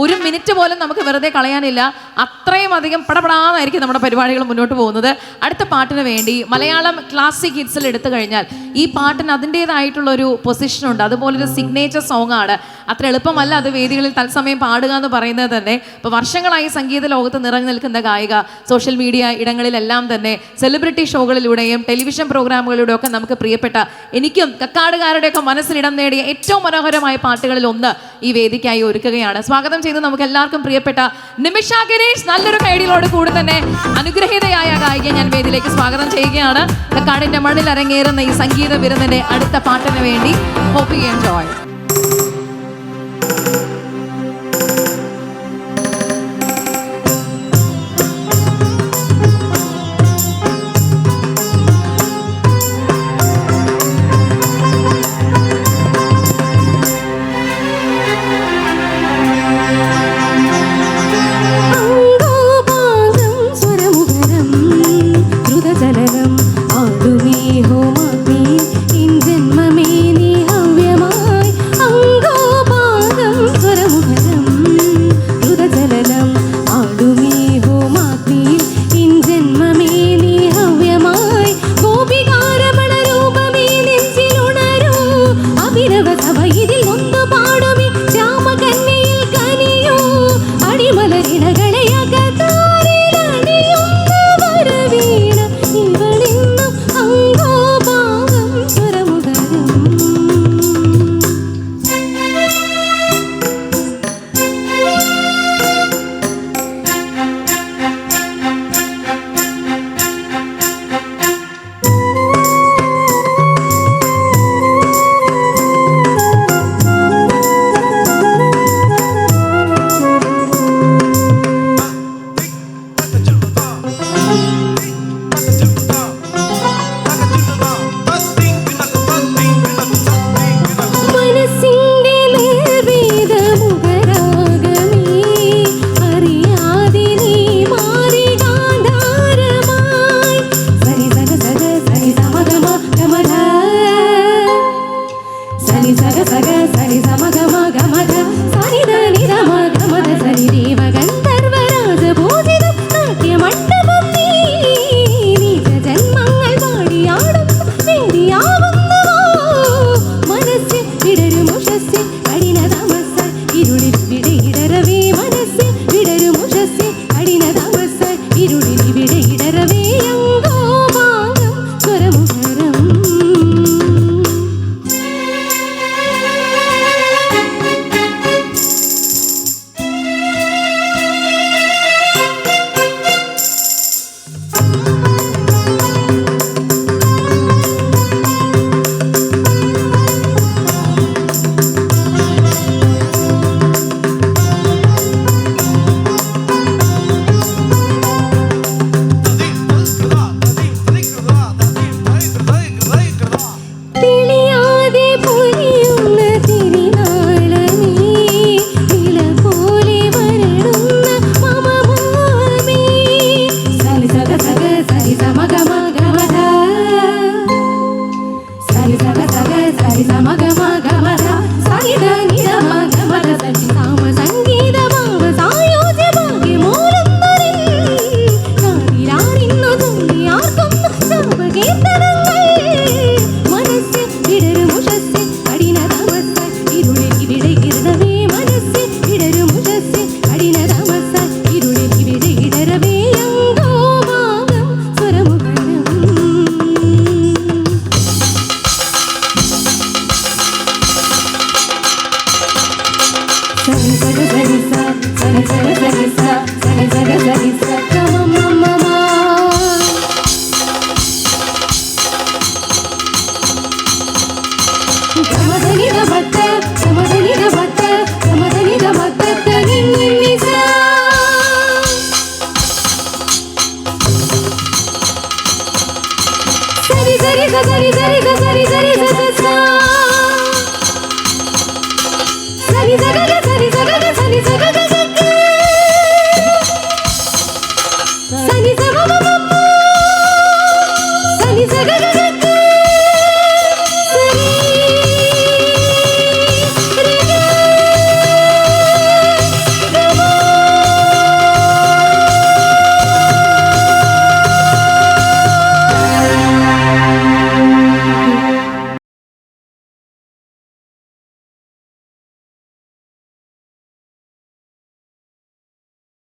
ഒരു മിനിറ്റ് പോലും നമുക്ക് വെറുതെ കളയാനില്ല. അത്രയും അധികം പടപടാന്നായിരിക്കും നമ്മുടെ പരിപാടികൾ മുന്നോട്ട് പോകുന്നത്. അടുത്ത പാട്ടിന് വേണ്ടി മലയാളം ക്ലാസിക് ഹിറ്റ്സിൽ എടുത്തു കഴിഞ്ഞാൽ ഈ പാട്ടിന് അതിന്റെതായിട്ടുള്ള ഒരു പൊസിഷൻ ഉണ്ട്. അതുപോലെ ഒരു സിഗ്നേച്ചർ സോങ് ആണ്. അത്ര എളുപ്പമല്ല അത് വേദികളിൽ തത്സമയം പാടുക എന്ന് പറയുന്നത് തന്നെ. ഇപ്പോൾ വർഷങ്ങളായി സംഗീത ലോകത്ത് നിറഞ്ഞു നിൽക്കുന്ന ഗായിക സോഷ്യൽ മീഡിയ ഇടങ്ങളിലെല്ലാം തന്നെ സെലിബ്രിറ്റി ഷോകളിലൂടെയും ടെലിവിഷൻ പ്രോഗ്രാമുകളിലൂടെയും ഒക്കെ നമുക്ക് പ്രിയപ്പെട്ട എനിക്കും കക്കാടുകാരുടെയൊക്കെ മനസ്സിലിടം നേടിയ ഏറ്റവും മനോഹരമായ പാട്ടുകളിൽ ഒന്ന് ഈ വേദിക്കായി ഒരുക്കുകയാണ്. സ്വാഗതം ചെയ്ത് നമുക്ക് എല്ലാവർക്കും പ്രിയപ്പെട്ട നിമിഷ ഗിരീഷ് നല്ലൊരു കൈഡികളോട് കൂടി തന്നെ അനുഗ്രഹീതയായ ഗായികയെ ഞാൻ വേദിയിലേക്ക് സ്വാഗതം ചെയ്യുകയാണ്. കാടിന്റെ മണ്ണിൽ അരങ്ങേറുന്ന ഈ സംഗീത വിരുന്നിന്റെ അടുത്ത പാട്ടിന് വേണ്ടി ഹോപ്പ് എൻജോയ് ग रि ग रि ग रि ग रि ग ग